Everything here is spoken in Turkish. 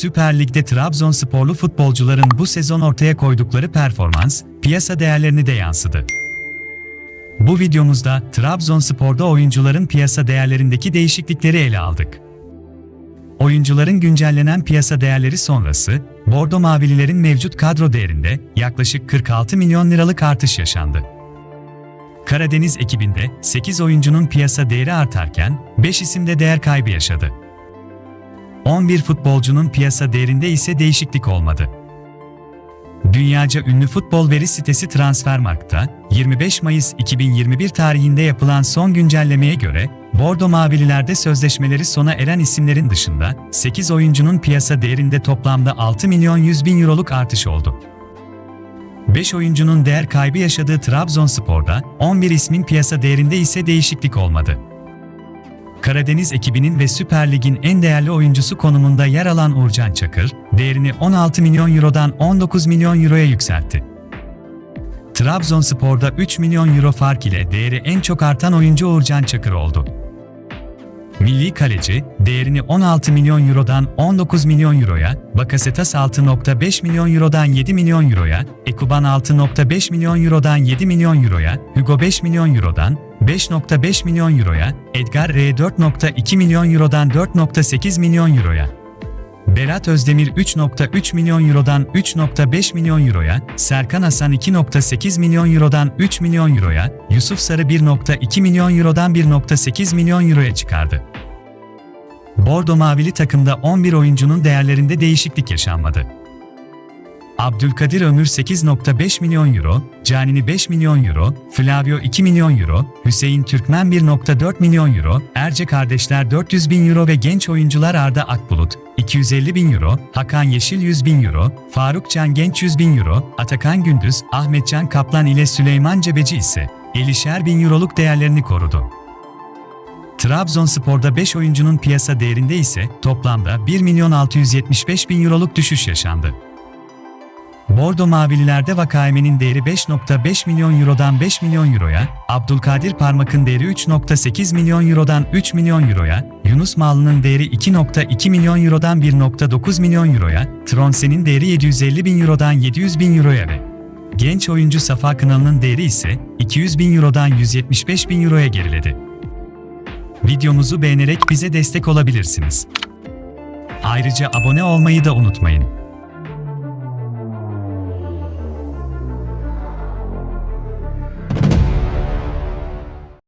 Süper Lig'de Trabzonsporlu futbolcuların bu sezon ortaya koydukları performans, piyasa değerlerini de yansıdı. Bu videomuzda Trabzonspor'da oyuncuların piyasa değerlerindeki değişiklikleri ele aldık. Oyuncuların güncellenen piyasa değerleri sonrası, Bordo Mavililerin mevcut kadro değerinde yaklaşık 46 milyon liralık artış yaşandı. Karadeniz ekibinde 8 oyuncunun piyasa değeri artarken 5 isim de değer kaybı yaşadı. 11 futbolcunun piyasa değerinde ise değişiklik olmadı. Dünyaca ünlü futbol veri sitesi Transfermarkt'ta 25 Mayıs 2021 tarihinde yapılan son güncellemeye göre Bordo Mavililerde sözleşmeleri sona eren isimlerin dışında 8 oyuncunun piyasa değerinde toplamda 6 milyon 100 bin euroluk artış oldu. 5 oyuncunun değer kaybı yaşadığı Trabzonspor'da 11 ismin piyasa değerinde ise değişiklik olmadı. Karadeniz ekibinin ve Süper Lig'in en değerli oyuncusu konumunda yer alan Uğurcan Çakır, değerini 16 milyon eurodan 19 milyon euroya yükseltti. Trabzonspor'da 3 milyon euro fark ile değeri en çok artan oyuncu Uğurcan Çakır oldu. Milli kaleci, değerini 16 milyon eurodan 19 milyon euroya, Bakasetas 6.5 milyon eurodan 7 milyon euroya, Ekuban 6.5 milyon eurodan 7 milyon euroya, Hugo 5 milyon eurodan 5.5 milyon euroya, Edgar R 4.2 milyon eurodan 4.8 milyon euroya, Berat Özdemir 3.3 milyon eurodan 3.5 milyon euroya, Serkan Hasan 2.8 milyon eurodan 3 milyon euroya, Yusuf Sarı 1.2 milyon eurodan 1.8 milyon euroya çıkardı. Bordo Mavili takımda 11 oyuncunun değerlerinde değişiklik yaşanmadı. Abdülkadir Ömür 8.5 milyon euro, Canini 5 milyon euro, Flavio 2 milyon euro, Hüseyin Türkmen 1.4 milyon euro, Erce kardeşler 400 bin euro ve genç oyuncular Arda Akbulut 250 bin euro, Hakan Yeşil 100 bin euro, Faruk Can Genç 100 bin euro, Atakan Gündüz, Ahmetcan Kaplan ile Süleyman Cebeci ise 50'şer bin euroluk değerlerini korudu. Trabzonspor'da 5 oyuncunun piyasa değerinde ise toplamda 1 milyon 675 bin euroluk düşüş yaşandı. Bordo Mavililerde Vakayeme'nin değeri 5.5 milyon eurodan 5 milyon euroya, Abdülkadir Parmak'ın değeri 3.8 milyon eurodan 3 milyon euroya, Yunus Mallı'nın değeri 2.2 milyon eurodan 1.9 milyon euroya, Tronsen'in değeri 750 bin eurodan 700 bin euroya ve genç oyuncu Safa Kınalı'nın değeri ise 200 bin eurodan 175 bin euroya geriledi. Videomuzu beğenerek bize destek olabilirsiniz. Ayrıca abone olmayı da unutmayın.